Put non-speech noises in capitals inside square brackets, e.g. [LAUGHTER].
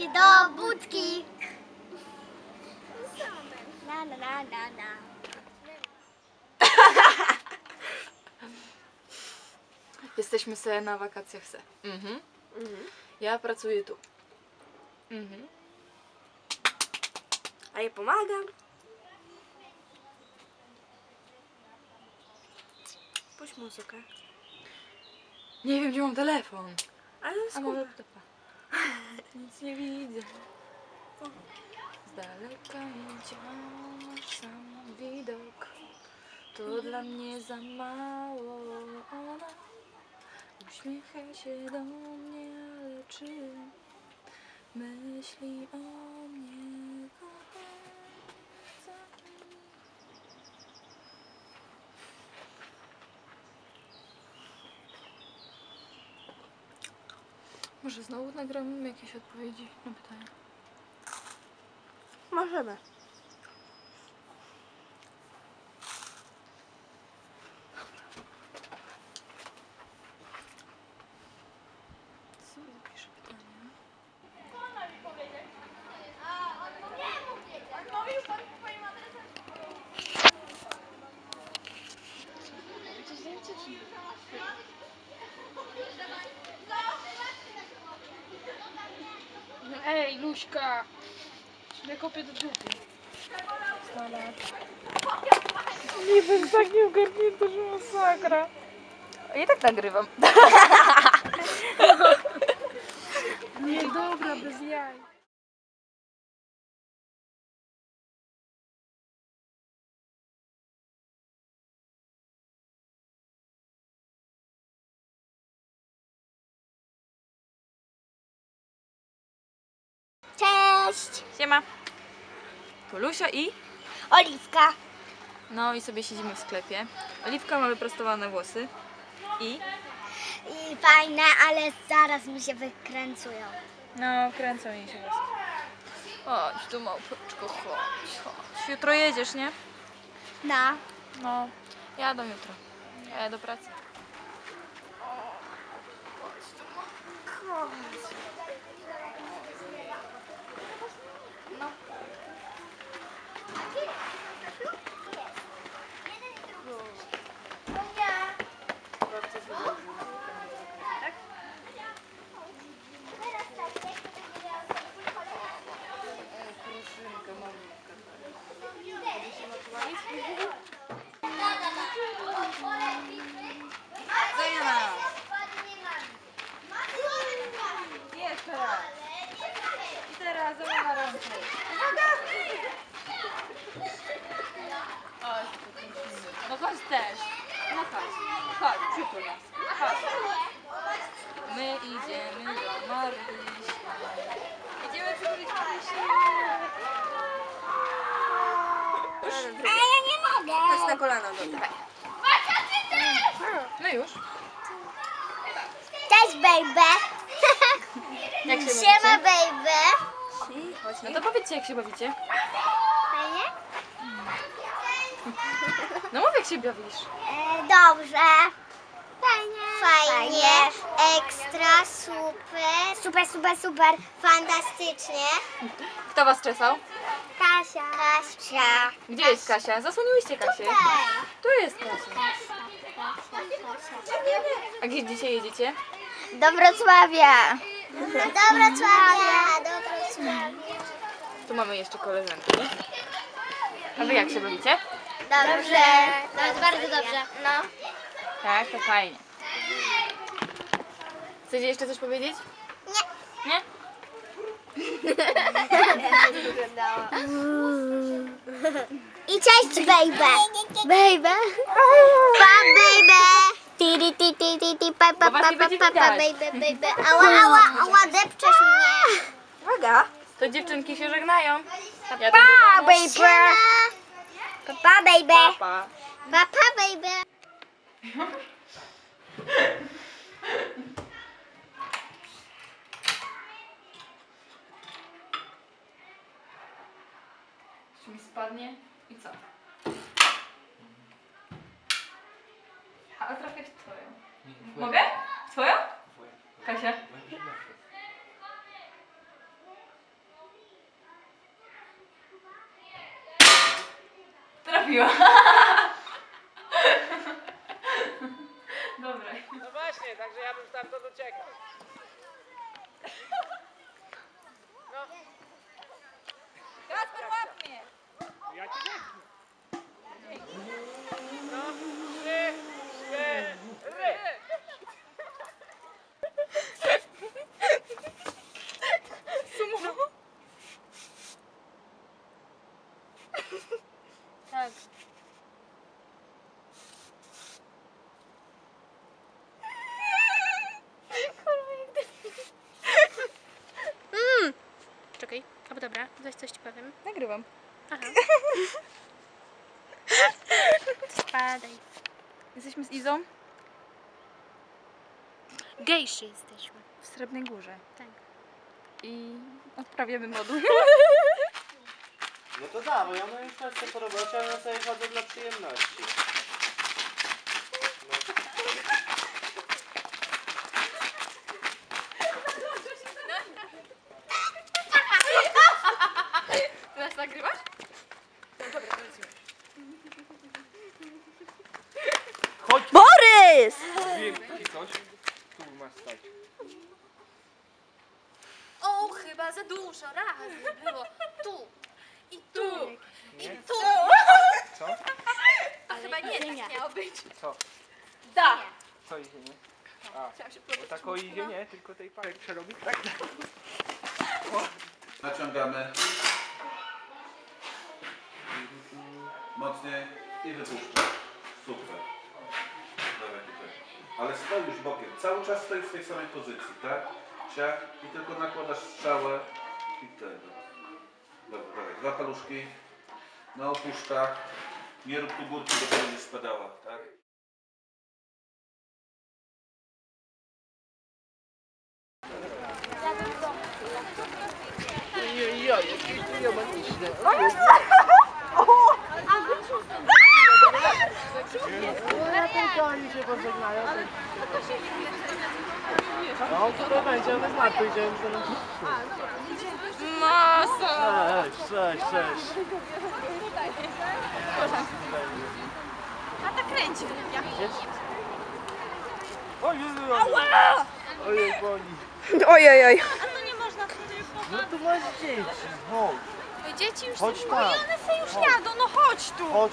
Cycki. Na, na, na, na, na. Jesteśmy sobie na wakacjach se. Mhm. Ja pracuję tu. Mhm. A ja pomagam. Puść muzykę. Nie wiem, gdzie mam telefon. Ale skąd? Nic nie widzę. Z daleka wciąż sam widok. To dla mnie za mało. Ona uśmiecha się do mnie, ale czy myśli o mnie? Może znowu nagramy jakieś odpowiedzi na pytania. Możemy. Co zapiszę pytania? No Luśka! Ja kopię do dupy. Nie wiem, tak nie ogarnięta, że masakra. I tak nagrywam. Nie, dobra, bez jaj. Cześć. Siema. Tu Lusia i... Oliwka. No i sobie siedzimy w sklepie. Oliwka ma wyprostowane włosy. I... I fajne, ale zaraz mi się wykręcują. No, kręcą jej się włosy. Chodź tu małpeczko, chodź, chodź. Jutro jedziesz, nie? No. No, jadę jutro. Ja do pracy. Zajana! Jeszcze raz. I teraz Zajana rękę. Chodź, tu kręcimy. No chodź też. No chodź. Chodź, przytul nas. Chodź. My idziemy do Marysi. Idziemy przytulić Marysi. A ja nie mogę. Chodź na kolana do. No już. Cześć, baby. Jak się Siema, bawicie? baby. Chodź, No to powiedzcie, jak się bawicie. Fajnie? No mów, jak się bawisz. E, dobrze. Fajnie. Fajnie. Ekstra, super. Super, super, super. Fantastycznie. Kto was czesał? Kasia. Kasia. Gdzie jest Kasia? Zasłoniłyście Kasię. Tu jest Kasia. A gdzie dzisiaj jedziecie? Do Wrocławia. Do Wrocławia. Do Wrocławia. Tu mamy jeszcze koleżanki. A wy jak się bawicie? Dobrze. Bardzo, bardzo dobrze. No. Tak, to fajnie. Chcecie jeszcze coś powiedzieć? Nie. Nie? I cześć, baby. Baby. Pa, baby. Tiri, ti, ti, ti, ti, pa, pa, was pa, pa, pa, pa, baby, baby. Ała, ała, ała, depczesz mnie. Uwaga. To dziewczynki się żegnają. Ja Pa, baby. Pa, pa, baby. Pa, pa, baby. Czy mi spadnie i co? Ale trochę w twoją. Mogę? W twoją? Kasia. Trafiła. [LAUGHS] także ja bym stamtąd uciekał. Kasper, łap mnie! Ja cię dziękuję. No, trzy, cztery. Tak. Czekaj, albo dobra, weź coś ci powiem. Nagrywam. Aha. [LAUGHS] Spadaj. Jesteśmy z Izą Gejszy jesteśmy. w Srebrnej Górze Tak. i odprawiamy moduł. [LAUGHS] No to da, bo ja mam już często po robocie, ale ja sobie chodzę dla przyjemności. Teraz nagrywasz? Borys! Wielki coś. Tu masz stać. O, chyba za dużo razy było. Tu i tu i tu. Co? A chyba nie, tak miało być. Co? Da! Co idzie, nie? A, bo tak o idzie, nie? Tylko tej parek przerobi. Tak. Naciągamy. Mocniej i wypuszczamy. Super. Tutaj. Ale stoi już bokiem. Cały czas stoi w tej samej pozycji, tak? Ciach i tylko nakładasz strzałę i tego. Dobra, dawaj. Dwa paluszki. Na opuszkach. Nie rób tu górki, bo to będzie spadała, tak? [LAUGHS] Tylko oni się pożegnają. No, to będzie, one znak pójdziemy. Masa! Cześć, cześć, cześć. A tak kręci. O Jezu, Ojej, boli. Ojej, oj. No tu masz dzieci, chodź. Dzieci już Chodź są tam. one sobie już Chodź. jadą, no chodź tu. Chodź,